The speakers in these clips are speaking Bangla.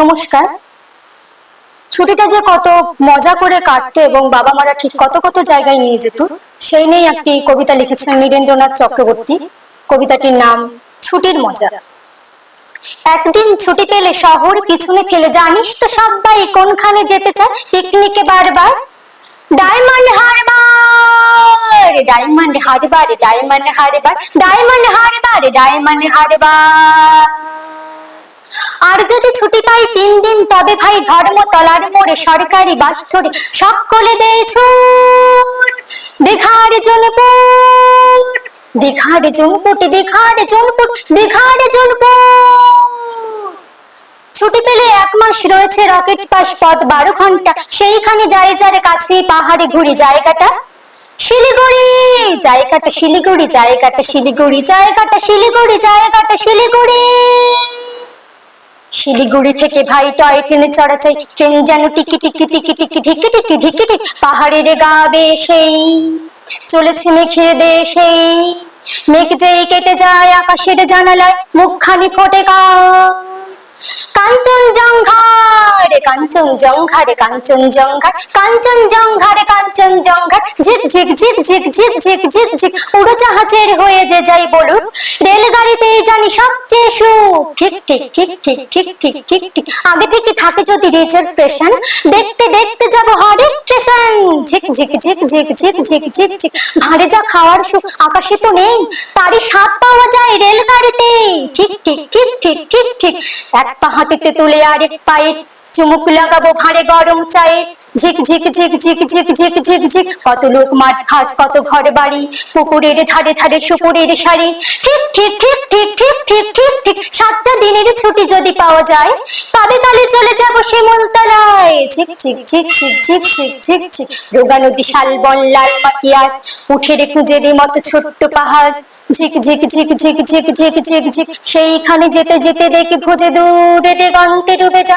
নমস্কার। ছুটিটা যে কত মজা করে কাটতো এবং বাবা মারা ঠিক কত কত জায়গায় নিয়ে যেত, সেই নিয়ে একটি কবিতা লিখেছেন নীরেন্দ্রনাথ চক্রবর্তী। কবিতাটির নাম, ছুটির মজা একদিন ছুটি পেলে শহর পিছনে ফেলে জানিস তো সবাই কোনখানে যেতে চায় পিকনিকে বারবার? Diamond Harbour Diamond Harbour Diamond Harbour Diamond Harbour Diamond Harbour. আর যদি ছুটি পাই তিন দিন, তবে ভাই ধর্মতলার মোড়ে সরকারি বাস ধরে সকলে দেয় ছুট দীঘার জনপুট দীঘার জনপুট দীঘার জনপুট দীঘার জনপুট ছুটি পেলে এক মাস রয়েছে রকেট পাস, পথ বারো ঘণ্টা। সেইখানে যারে যারে কাছে পাহাড়ে ঘুরি জায়গাটা শিলিগুড়ি জায়গাটা শিলিগুড়ি জায়গাটা শিলিগুড়ি জায়গাটা শিলিগুড়ি জায়গাটা শিলিগুড়ি। শিলিগুড়ি থেকে ভাই টয় ট্রেনে চড়া চাই ট্রেন যেন টিকি টিকি টিকি টিকি ঢিকি টিকি ঢিকি টিক পাহাড়ের গাবে সেই চলেছে মেঘে দে সেই মেঘ যেই কেটে যায় আকাশের জানালায়, মুখখানি ফোটে গা। কাঞ্চন জঙ্ঘারে কাঞ্চন জঙ্ঘারে কাঞ্চন জঙ্ঘার, কাঞ্চন জঙ্ঘারে ঝিক ঝিক ঝিক ঝিক ঝিক ঝিক উড়োজাহাজের হয়ে যে যাই বলুন রেলগাড়িতেই জানি সবচেয়ে সুখ। ঠিক ঠিক ঠিক ঠিক ঠিক ঠিক ঠিক ঠিক। আগে থেকে থাকে যদি রিজার্ভেশন দেখতে দেখতে ঝিক ঝিক ঝিক ঝিক ঝিক ঝিক ঝিক ঝিক ভারে যা খাওয়ার সুখ আকাশে তো নেই তারই স্বাদ পাওয়া যায় রেলগাড়িতে ঠিক ঠিক ঠিক ঠিক ঠিক ঠিক এক পা হাঁটুতে তুলে আরেক পায়ে চুমুক লাগাবো ভাঁড়ে গরম চায়ে ঝিক ঝিক ঝিক ঝিক ঝিক ঝিক ঝিক ঝিক কত লোক মাঠ ঘাট কত ঘর বাড়ি পুকুরের ধারে ধারে শুকুরের শাড়ি ঠিক ঠিক ঠিক ঠিক ঠিক ঠিক ঠিক ঠিক সাতটা দিনের ছুটি যদি পাওয়া যায় তবে কালে চলে যাব শিমুলতলায় ঝিক ঝিক ঝিক ঝিক ঝিক ঝিক ঝিক ঝিক রোগা নদী শালবন লাল মাটিয়ার উঠে খুঁজে মতো ছোট্ট পাহাড় ঝিক ঝিক ঝিক ঝিক ঝিক ঝিক ঝিক ঝিক সেইখানে যেতে যেতে দেখি ভুজে দূরে দিগন্তে ডুবে যা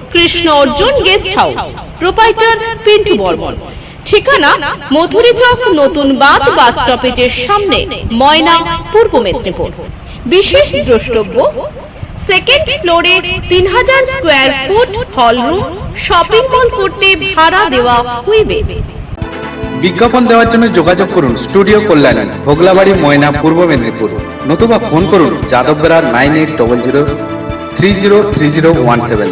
Krishna Arjun guest house proprietor Pintu Barman. ঠিকানা মধুরী চক, নতুন বাঁধ বাস স্টপেজের সামনে, ময়না, পূর্ব মেদিনীপুর। বিশেষ দ্রষ্টব্য সেকেন্ড ফ্লোরে তিন হাজার square foot hall room shopping mall করতে ভাড়া দেওয়া হইবে। বিজ্ঞাপন দেওয়ার জন্য যোগাযোগ করুন স্টুডিও কল্যাণী, ভোগলাবাড়ি, ময়না, পূর্ব মেদিনীপুর। নতুবা ফোন করুন Yadav nine eight double zero three zero three zero one seven